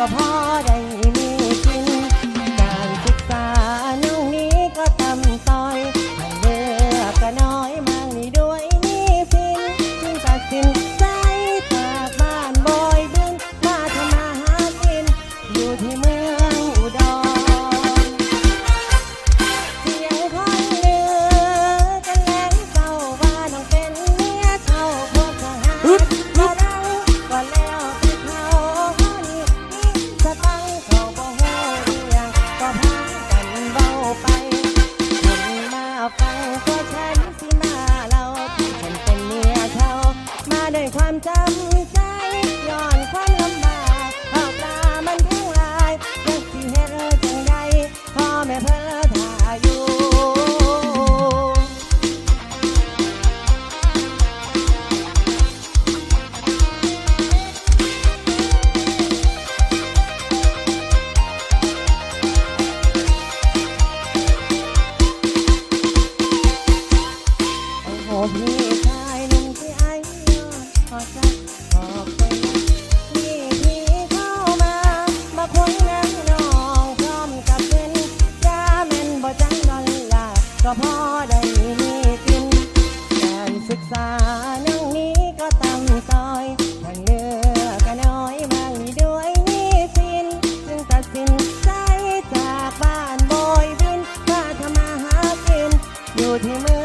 สะพาน จำใจย้อนความลำบากเอาปลามันแพงหลายจักสิเฮ็ดจังใดพ่อแม่เพิ่นถ่าอยู่ ก็พอได้มีกินการศึกษานั่งนี้ก็ตำซอยทางเลือกก็น้อยบางมีด้วยนี่สิน จึงตัดสินใจจากบ้านบอยบินมาทำมาหากินอยู่ที่เมือ